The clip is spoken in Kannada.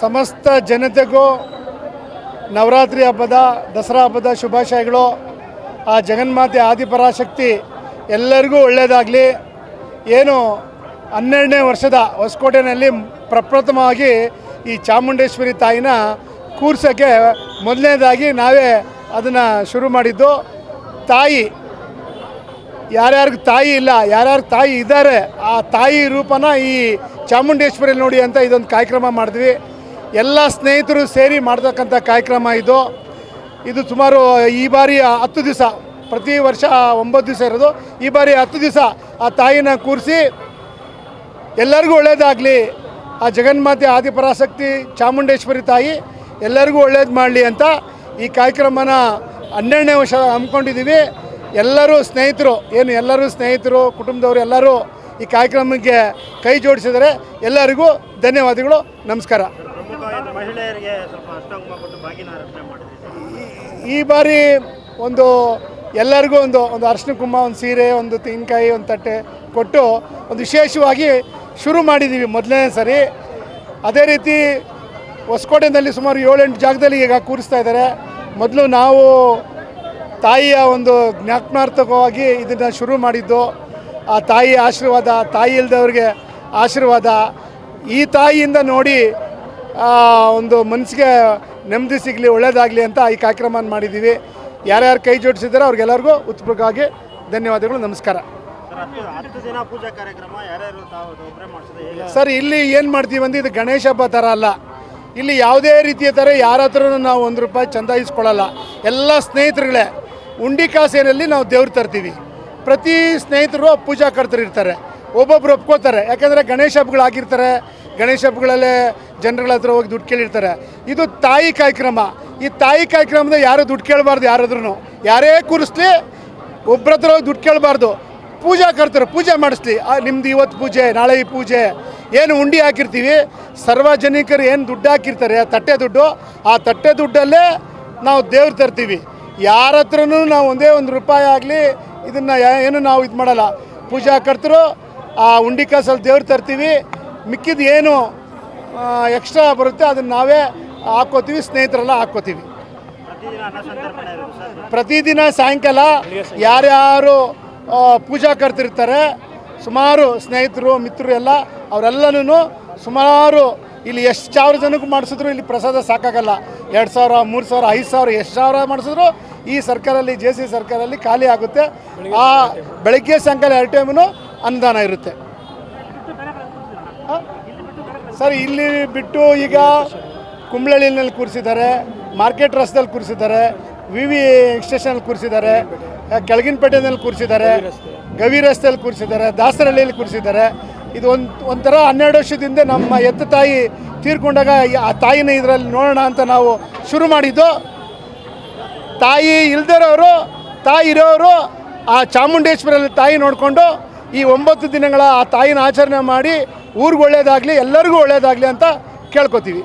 ಸಮಸ್ತ ಜನತೆಗೂ ನವರಾತ್ರಿ ಹಬ್ಬದ, ದಸರಾ ಹಬ್ಬದ ಶುಭಾಶಯಗಳು. ಆ ಜಗನ್ಮಾತೆ ಆದಿಪರಾಶಕ್ತಿ ಎಲ್ಲರಿಗೂ ಒಳ್ಳೆಯದಾಗಲಿ. ಏನು ಹನ್ನೆರಡನೇ ವರ್ಷದ ಹೊಸಕೋಟೆಯಲ್ಲಿ ಪ್ರಪ್ರಥಮವಾಗಿ ಈ ಚಾಮುಂಡೇಶ್ವರಿ ತಾಯಿನ ಕೂರ್ಸೋಕ್ಕೆ ಮೊದಲನೇದಾಗಿ ನಾವೇ ಅದನ್ನು ಶುರು ಮಾಡಿದ್ದು. ತಾಯಿ, ಯಾರ್ಯಾರಿಗೆ ತಾಯಿ ಇಲ್ಲ, ಯಾರ್ಯಾರು ತಾಯಿ ಇದ್ದಾರೆ, ಆ ತಾಯಿ ರೂಪನ ಈ ಚಾಮುಂಡೇಶ್ವರಿ ನೋಡಿ ಅಂತ ಇದೊಂದು ಕಾರ್ಯಕ್ರಮ ಮಾಡಿದ್ವಿ. ಎಲ್ಲ ಸ್ನೇಹಿತರು ಸೇರಿ ಮಾಡ್ತಕ್ಕಂಥ ಕಾರ್ಯಕ್ರಮ ಇದು. ಇದು ಸುಮಾರು, ಈ ಬಾರಿ ಹತ್ತು ದಿವಸ, ಪ್ರತಿ ವರ್ಷ ಒಂಬತ್ತು ದಿವಸ ಇರೋದು. ಈ ಬಾರಿ ಹತ್ತು ದಿವಸ ಆ ತಾಯಿನ ಕೂರಿಸಿ ಎಲ್ಲರಿಗೂ ಒಳ್ಳೇದಾಗಲಿ. ಆ ಜಗನ್ಮಾತೆ ಆದಿಪರಾಸಕ್ತಿ ಚಾಮುಂಡೇಶ್ವರಿ ತಾಯಿ, ಎಲ್ಲರಿಗೂ ಒಳ್ಳೇದು ಮಾಡಲಿ ಅಂತ ಈ ಕಾರ್ಯಕ್ರಮನ ಹನ್ನೆರಡನೇ ವರ್ಷ ಹಮ್ಮಿಕೊಂಡಿದ್ದೀವಿ. ಎಲ್ಲರೂ ಸ್ನೇಹಿತರು, ಏನು ಎಲ್ಲರೂ ಸ್ನೇಹಿತರು, ಕುಟುಂಬದವರು ಎಲ್ಲರೂ ಈ ಕಾರ್ಯಕ್ರಮಕ್ಕೆ ಕೈ ಜೋಡಿಸಿದರೆ ಎಲ್ಲರಿಗೂ ಧನ್ಯವಾದಗಳು, ನಮಸ್ಕಾರ. ಮಹಿಳೆಯರಿಗೆ ಸ್ವಲ್ಪ ಕೊಟ್ಟು ಬಾಗಿನ ಅರ್ಪಣೆ ಮಾಡಿದ್ರಿ ಈ ಬಾರಿ ಒಂದು ಎಲ್ಲರಿಗೂ ಒಂದು ಒಂದು ಅರ್ಶಿನ ಕುಂಭ ಒಂದು ಸೀರೆ, ಒಂದು ತೆಂಗಿನಕಾಯಿ ಒಂದು ತಟ್ಟೆ ಕೊಟ್ಟು ಒಂದು ವಿಶೇಷವಾಗಿ ಶುರು ಮಾಡಿದ್ದೀವಿ ಮೊದಲನೇ ಸರಿ. ಅದೇ ರೀತಿ ಹೊಸಕೋಟೆನಲ್ಲಿ ಸುಮಾರು ಏಳೆಂಟು ಜಾಗದಲ್ಲಿ ಈಗ ಕೂರಿಸ್ತಾ ಇದ್ದಾರೆ. ಮೊದಲು ನಾವು ತಾಯಿಯ ಒಂದು ಜ್ಞಾಪನಾರ್ಥಕವಾಗಿ ಇದನ್ನು ಶುರು ಮಾಡಿದ್ದು. ಆ ತಾಯಿ ಆಶೀರ್ವಾದ, ತಾಯಿ ಇಲ್ಲದವ್ರಿಗೆ ಆಶೀರ್ವಾದ. ಈ ತಾಯಿಯಿಂದ ನೋಡಿ ಒಂದು ಮನಸ್ಸಿಗೆ ನೆಮ್ಮದಿ ಸಿಗಲಿ ಒಳ್ಳೇದಾಗಲಿ ಅಂತ ಈ ಕಾರ್ಯಕ್ರಮ ಮಾಡಿದ್ದೀವಿ. ಯಾರ್ಯಾರು ಕೈ ಜೋಡಿಸಿದ್ದಾರೆ ಅವ್ರಿಗೆಲ್ಲರಿಗೂ ಉತ್ಪುಕವಾಗಿ ಧನ್ಯವಾದಗಳು ನಮಸ್ಕಾರ. ಸರ್ ಇಲ್ಲಿ ಏನು ಮಾಡ್ತೀವಿ ಅಂದರೆ ಇದು ಗಣೇಶ ಹಬ್ಬ ಥರ ಅಲ್ಲ. ಇಲ್ಲಿ ಯಾವುದೇ ರೀತಿಯ ಥರ ಯಾರ ಹತ್ರನೂ ನಾವು ಒಂದು ರೂಪಾಯಿ ಚಂದ ಇಸ್ಕೊಳ್ಳಲ್ಲ ಎಲ್ಲ ಸ್ನೇಹಿತರುಗಳೇ ಉಂಡಿ ಕಾಸೇನಲ್ಲಿ ನಾವು ದೇವ್ರು ತರ್ತೀವಿ. ಪ್ರತಿ ಸ್ನೇಹಿತರು ಪೂಜಾ ಕರ್ತರು ಇರ್ತಾರೆ. ಒಬ್ಬೊಬ್ರು ಒಪ್ಕೋತಾರೆ. ಯಾಕಂದರೆ ಗಣೇಶ ಹಬ್ಬಗಳು ಆಗಿರ್ತಾರೆ ಗಣೇಶ ಹಬ್ಬಗಳಲ್ಲೇ ಜನಗಳ ಹತ್ರ ಹೋಗಿ ದುಡ್ಡು ಕೇಳಿರ್ತಾರೆ. ಇದು ತಾಯಿ ಕಾರ್ಯಕ್ರಮ. ಈ ತಾಯಿ ಕಾರ್ಯಕ್ರಮದ ಯಾರು ದುಡ್ಡು ಕೇಳಬಾರ್ದು ಯಾರಾದ್ರೂ ಯಾರೇ ಕೂರಿಸ್ಲಿ ಒಬ್ಬರ ಹತ್ರ ಹೋಗಿ ದುಡ್ಡು ಕೇಳಬಾರ್ದು. ಪೂಜಾ ಕರ್ತಾರೆ, ಪೂಜೆ ಮಾಡಿಸ್ಲಿ. ನಿಮ್ದು ಇವತ್ತು ಪೂಜೆ, ನಾಳೆ ಈ ಪೂಜೆ. ಏನು ಉಂಡಿ ಹಾಕಿರ್ತೀವಿ? ಸಾರ್ವಜನಿಕರು ಏನು ದುಡ್ಡು ಹಾಕಿರ್ತಾರೆ, ಆ ತಟ್ಟೆ ದುಡ್ಡು, ಆ ತಟ್ಟೆ ದುಡ್ಡಲ್ಲೇ ನಾವು ದೇವ್ರು ತರ್ತೀವಿ. ಯಾರ ಹತ್ರನೂ ನಾವು ಒಂದೇ ಒಂದು ರೂಪಾಯಿ ಆಗಲಿ, ಇದನ್ನು ಏನು ನಾವು ಇದು ಮಾಡಲ್ಲ. ಪೂಜಾ ಕರ್ತರು ಆ ಉಂಡಿ ಕಾಸಲ್ಲಿ ದೇವ್ರು ತರ್ತೀವಿ. ಮಿಕ್ಕಿದ ಏನು ಎಕ್ಸ್ಟ್ರಾ ಬರುತ್ತೆ, ಅದನ್ನು ನಾವೇ ಹಾಕೋತೀವಿ ಸ್ನೇಹಿತರೆಲ್ಲ ಹಾಕೋತೀವಿ ಪ್ರತಿದಿನ ಸಾಯಂಕಾಲ ಯಾರ್ಯಾರು ಪೂಜಾ ಕರ್ತಿರ್ತಾರೆ ಸುಮಾರು ಸ್ನೇಹಿತರು, ಮಿತ್ರರು ಎಲ್ಲ ಅವರೆಲ್ಲನೂ ಸುಮಾರು ಇಲ್ಲಿ ಎಷ್ಟು ಸಾವಿರ ಜನಕ್ಕೆ ಮಾಡಿಸಿದ್ರು ಇಲ್ಲಿ ಪ್ರಸಾದ ಸಾಕಾಗಲ್ಲ. ಎರಡು ಸಾವಿರ, ಮೂರು ಸಾವಿರ, ಐದು ಸಾವಿರ, ಎಷ್ಟು ಸಾವಿರ ಮಾಡಿಸಿದ್ರು ಈ ಸರ್ಕಾರಲ್ಲಿ ಜೆ ಸಿ ಸರ್ಕಾರಲ್ಲಿ ಖಾಲಿ ಆಗುತ್ತೆ. ಆ ಬೆಳಗ್ಗೆ ಸಾಯಂಕಾಲ ಎರಡು ಟೈಮು ಅನುದಾನ ಇರುತ್ತೆ? ಸರ್, ಇಲ್ಲಿ ಬಿಟ್ಟು ಈಗ ಕುಂಬಳಳ್ಳಿನಲ್ಲಿ ಕೂರಿಸಿದ್ದಾರೆ, ಮಾರ್ಕೆಟ್ ರಸ್ತೆಯಲ್ಲಿ ಕೂರಿಸಿದ್ದಾರೆ ವಿ ವಿ ಸ್ಟೇಷನಲ್ಲಿ ಕೂರಿಸಿದ್ದಾರೆ ಕೆಳಗಿನಪೇಟೆನಲ್ಲಿ ಕೂರಿಸಿದ್ದಾರೆ, ಗವಿ ರಸ್ತೆಯಲ್ಲಿ ಕೂರಿಸಿದ್ದಾರೆ, ದಾಸರಹಳ್ಳಿಯಲ್ಲಿ ಕೂರಿಸಿದ್ದಾರೆ. ಇದು ಒಂದು, ಒಂಥರ ಹನ್ನೆರಡು ವರ್ಷದಿಂದ ನಮ್ಮ ಎತ್ತ ತಾಯಿ ತೀರ್ಕೊಂಡಾಗ ಆ ತಾಯಿನ ಇದರಲ್ಲಿ ನೋಡೋಣ ಅಂತ ನಾವು ಶುರು ಮಾಡಿದ್ದು. ತಾಯಿ ಇಲ್ದಿರೋರು, ತಾಯಿ ಇರೋರು ಆ ಚಾಮುಂಡೇಶ್ವರಲ್ಲಿ ತಾಯಿ ನೋಡಿಕೊಂಡು ಈ ಒಂಬತ್ತು ದಿನಗಳ ಆ ತಾಯಿನ ಆಚರಣೆ ಮಾಡಿ ಊರಿಗೆ ಒಳ್ಳೇದಾಗಲಿ ಎಲ್ಲರಿಗೂ ಒಳ್ಳೇದಾಗಲಿ ಅಂತ ಕೇಳ್ಕೊತೀವಿ.